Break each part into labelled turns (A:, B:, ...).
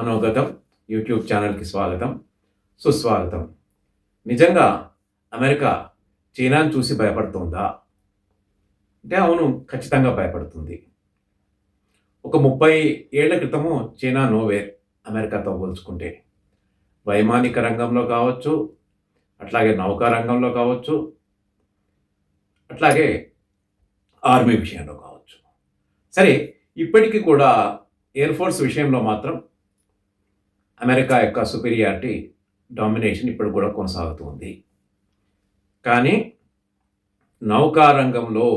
A: మనోగతం YouTube ఛానల్కి స్వాగతం సుస్వాగతం. నిజంగా అమెరికా చైనాను చూసి భయపడుతుందా? అంటే అవును ఖచ్చితంగా భయపడుతుంది. ఒక ముప్పై ఏళ్ళ క్రితము చైనా నోవేర్ అమెరికాతో పోల్చుకుంటే వైమానిక రంగంలో కావచ్చు అట్లాగే నౌకా రంగంలో కావచ్చు అట్లాగే ఆర్మీ విషయంలో కావచ్చు. సరే ఇప్పటికీ కూడా ఎయిర్ ఫోర్స్ విషయంలో మాత్రం అమెరికా యొక్క సుపీరియారిటీ డామినేషన్ ఇప్పుడు కూడా కొనసాగుతుంది కానీ నౌకారంగంలో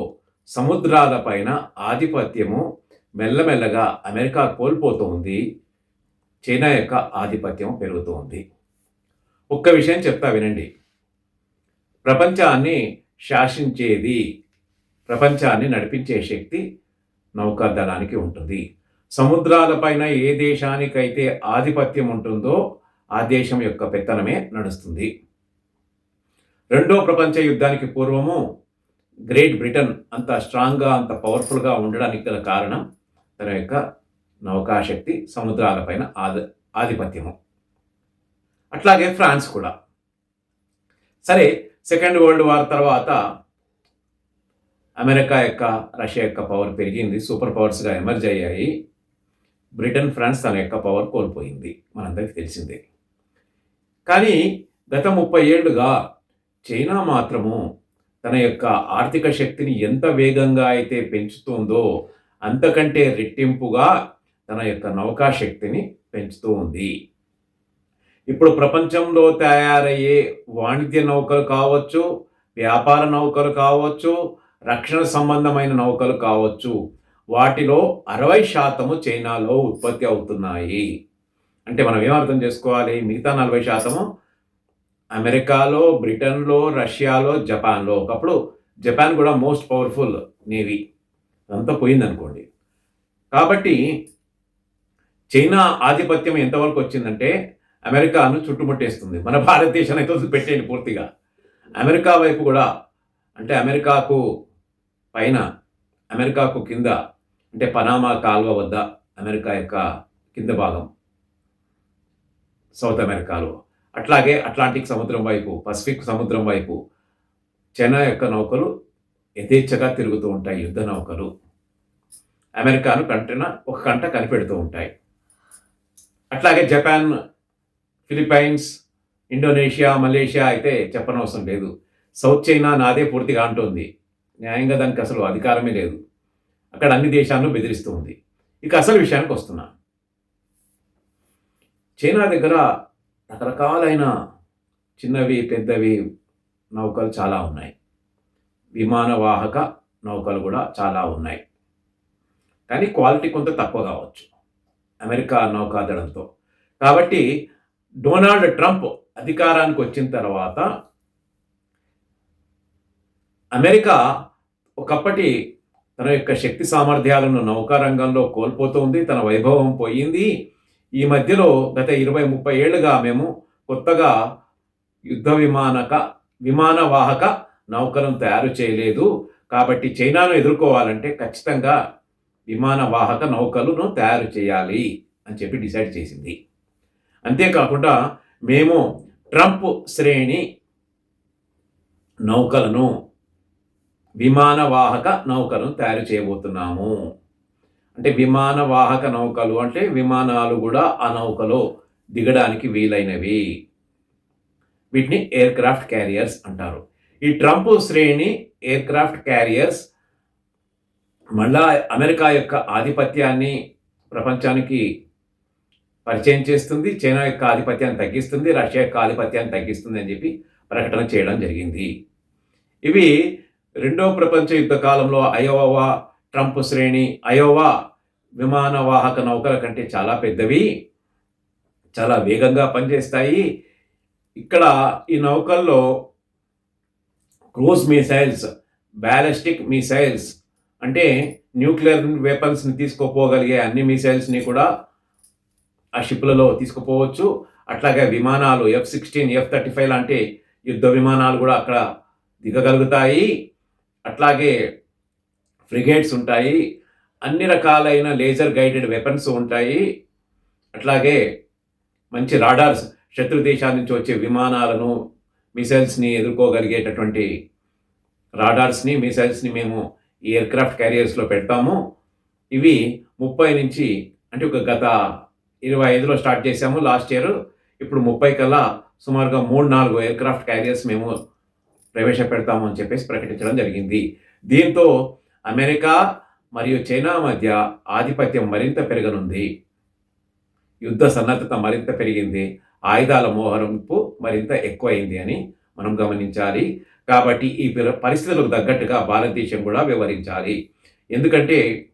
A: సముద్రాల పైన ఆధిపత్యము మెల్లమెల్లగా అమెరికా కోల్పోతుంది చైనా యొక్క ఆధిపత్యం పెరుగుతోంది ఒక్క విషయం చెప్తా వినండి. ప్రపంచాన్ని శాసించేది ప్రపంచాన్ని నడిపించే శక్తి నౌకాదళానికి ఉంటుంది. సముద్రాలపైన ఏ దేశానికైతే ఆధిపత్యం ఉంటుందో ఆ దేశం యొక్క పెత్తనమే నడుస్తుంది. రెండో ప్రపంచ యుద్ధానికి పూర్వము గ్రేట్ బ్రిటన్ అంత స్ట్రాంగ్గా అంత పవర్ఫుల్గా ఉండడానికి గల కారణం తన యొక్క నౌకాశక్తి సముద్రాలపైన ఆధి ఆధిపత్యము. అట్లాగే ఫ్రాన్స్ కూడా. సరే సెకండ్ వరల్డ్ వార్ తర్వాత అమెరికా యొక్క రష్యా యొక్క పవర్ పెరిగింది సూపర్ పవర్స్గా ఎమర్జ్ అయ్యాయి. బ్రిటన్ ఫ్రాన్స్ తన యొక్క పవర్ కోల్పోయింది. మనందరికీ తెలిసిందే. కానీ గత ముప్పై ఏళ్ళుగా చైనా మాత్రము తన యొక్క ఆర్థిక శక్తిని ఎంత వేగంగా అయితే పెంచుతుందో అంతకంటే రెట్టింపుగా తన యొక్క నౌకా శక్తిని పెంచుతూ ఉంది. ఇప్పుడు ప్రపంచంలో తయారయ్యే వాణిజ్య నౌకలు కావచ్చు వ్యాపార నౌకలు కావచ్చు రక్షణ సంబంధమైన నౌకలు కావచ్చు వాటిలో అరవై శాతము చైనాలో ఉత్పత్తి అవుతున్నాయి. అంటే మనం ఏమర్థం చేసుకోవాలి? మిగతా నలభై శాతము అమెరికాలో బ్రిటన్లో రష్యాలో జపాన్లో. ఒకప్పుడు జపాన్ కూడా మోస్ట్ పవర్ఫుల్ నేవీ. అంతా పోయిందనుకోండి. కాబట్టి చైనా ఆధిపత్యం ఎంతవరకు వచ్చిందంటే అమెరికాను చుట్టుముట్టేస్తుంది. మన భారతదేశాన్ని అయితే వదిలిపెట్టేయండి పూర్తిగా. అమెరికా వైపు కూడా అంటే అమెరికాకు పైన అమెరికాకు కింద అంటే పనామా కాల్వ వద్ద అమెరికా యొక్క కింద భాగం సౌత్ అమెరికాలో అట్లాగే అట్లాంటిక్ సముద్రం వైపు పసిఫిక్ సముద్రం వైపు చైనా యొక్క నౌకలు యథేచ్ఛగా తిరుగుతూ ఉంటాయి యుద్ధ నౌకలు. అమెరికాను కంటన ఒక కంట కనిపెడుతూ ఉంటాయి. అట్లాగే జపాన్ ఫిలిప్పైన్స్ ఇండోనేషియా మలేషియా అయితే చెప్పనవసరం లేదు. సౌత్ చైనా నాదే పూర్తిగా అంటుంది. న్యాయంగా దానికి అసలు అధికారమే లేదు. అక్కడ అన్ని దేశాలను బెదిరిస్తూ ఉంది. ఇక అసలు విషయానికి వస్తున్నా. చైనా దగ్గర రకరకాలైన చిన్నవి పెద్దవి నౌకలు చాలా ఉన్నాయి. విమానవాహక నౌకలు కూడా చాలా ఉన్నాయి. కానీ క్వాలిటీ కొంత తక్కువ కావచ్చు. అమెరికా నౌకాదళంతో. కాబట్టి డొనాల్డ్ ట్రంప్ అధికారానికి వచ్చిన తర్వాత అమెరికా ఒకప్పటి తన యొక్క శక్తి సామర్థ్యాలను నౌకారంగంలో కోల్పోతుంది తన వైభవం పోయింది. ఈ మధ్యలో గత ఇరవై ముప్పై ఏళ్ళుగా మేము కొత్తగా యుద్ధ విమానక విమాన వాహక నౌకలను తయారు చేయలేదు. కాబట్టి చైనాను ఎదుర్కోవాలంటే ఖచ్చితంగా విమాన వాహక నౌకలను తయారు చేయాలి అని చెప్పి డిసైడ్ చేసింది. అంతేకాకుండా మేము ట్రంప్ శ్రేణి నౌకలను విమానవాహక నౌకను తయారు చేయబోతున్నాము. అంటే విమానవాహక నౌకలు అంటే విమానాలు కూడా ఆ నౌకలో దిగడానికి వీలైనవి. వీటిని ఎయిర్ క్రాఫ్ట్ క్యారియర్స్ అంటారు. ఈ ట్రంప్ శ్రేణి ఎయిర్ క్రాఫ్ట్ క్యారియర్స్ మళ్ళా అమెరికా యొక్క ఆధిపత్యాన్ని ప్రపంచానికి పరిచయం చేస్తుంది. చైనా యొక్క ఆధిపత్యాన్ని తగ్గిస్తుంది. రష్యా యొక్క ఆధిపత్యాన్ని తగ్గిస్తుంది అని చెప్పి ప్రకటన చేయడం జరిగింది. ఇవి రెండవ ప్రపంచ యుద్ధ కాలంలో అయోవా ట్రంప్ శ్రేణి అయోవా విమానవాహక నౌకల కంటే చాలా పెద్దవి చాలా వేగంగా పనిచేస్తాయి. ఇక్కడ ఈ నౌకల్లో క్రూజ్ మిసైల్స్ బ్యాలిస్టిక్ మిసైల్స్ అంటే న్యూక్లియర్ వెపన్స్ని తీసుకోపోగలిగే అన్ని మిసైల్స్ని కూడా ఆ షిప్లలో తీసుకుపోవచ్చు. అట్లాగే విమానాలు F sixteen F thirty five లాంటి యుద్ధ విమానాలు కూడా అక్కడ దిగగలుగుతాయి. అట్లాగే ఫ్రిగేట్స్ ఉంటాయి అన్ని రకాలైన లేజర్ గైడెడ్ వెపన్స్ ఉంటాయి అట్లాగే మంచి రాడార్స్ శత్రు దేశాల నుంచి వచ్చే విమానాలను మిసైల్స్ని ఎదుర్కోగలిగేటటువంటి రాడార్స్ని మిసైల్స్ని మేము ఈ ఎయిర్క్రాఫ్ట్ క్యారియర్స్లో పెడతాము. ఇవి ముప్పై నుంచి అంటే ఒక గత ఇరవై ఐదులో స్టార్ట్ చేసాము లాస్ట్ ఇయర్. ఇప్పుడు ముప్పై కల్లా సుమారుగా మూడు నాలుగు ఎయిర్క్రాఫ్ట్ క్యారియర్స్ మేము ప్రవేశపెడతాము అని చెప్పేసి ప్రకటించడం జరిగింది. దీంతో అమెరికా మరియు చైనా మధ్య ఆధిపత్యం మరింత పెరగనుంది. యుద్ధ సన్నద్ధత మరింత పెరిగింది. ఆయుధాల మోహరింపు మరింత ఎక్కువైంది అని మనం గమనించాలి. కాబట్టి ఈ పరిస్థితులకు తగ్గట్టుగా భారతదేశం కూడా వివరించాలి ఎందుకంటే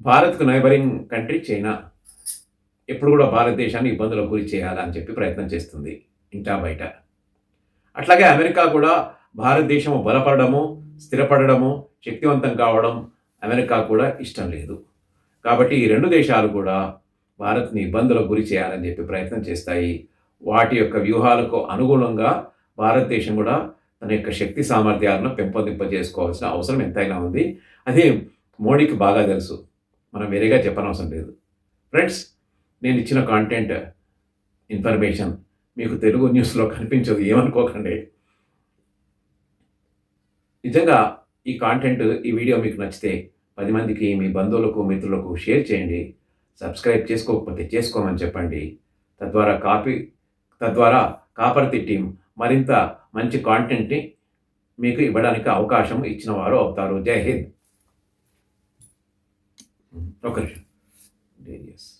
A: భారత్కు నైబరింగ్ కంట్రీ చైనా. ఎప్పుడు కూడా భారతదేశాన్ని ఇబ్బందులకు గురి చేయాలని చెప్పి ప్రయత్నం చేస్తుంది. ఇంటా బయట. అట్లాగే అమెరికా కూడా భారతదేశము బలపడము స్థిరపడము శక్తివంతం కావడం అమెరికా కూడా ఇష్టం లేదు. కాబట్టి ఈ రెండు దేశాలు కూడా భారత్ని ఇబ్బందులకు గురి చేయాలని చెప్పి ప్రయత్నం చేస్తాయి. వాటి యొక్క వ్యూహాలకు అనుగుణంగా భారతదేశం కూడా తన యొక్క శక్తి సామర్థ్యాలను పెంపొందింపజేసుకోవాల్సిన అవసరం ఎంతైనా ఉంది. అది మోడీకి బాగా తెలుసు. మనం వేరేగా చెప్పనవసరం లేదు. ఫ్రెండ్స్ నేను ఇచ్చిన కాంటెంట్ ఇన్ఫర్మేషన్ మీకు తెలుగు న్యూస్లో కనిపించదు ఏమనుకోకండి. నిజంగా ఈ కాంటెంట్ ఈ వీడియో మీకు నచ్చితే పది మందికి మీ బంధువులకు మిత్రులకు షేర్ చేయండి. సబ్స్క్రైబ్ చేసుకోకపోతే చేసుకోమని చెప్పండి. తద్వారా కాపీ తద్వారా కాపర్తి టీం మరింత మంచి కాంటెంట్ని మీకు ఇవ్వడానికి అవకాశం ఇచ్చిన వారు అవుతారు. జై హింద్. ఒక నిమిషం.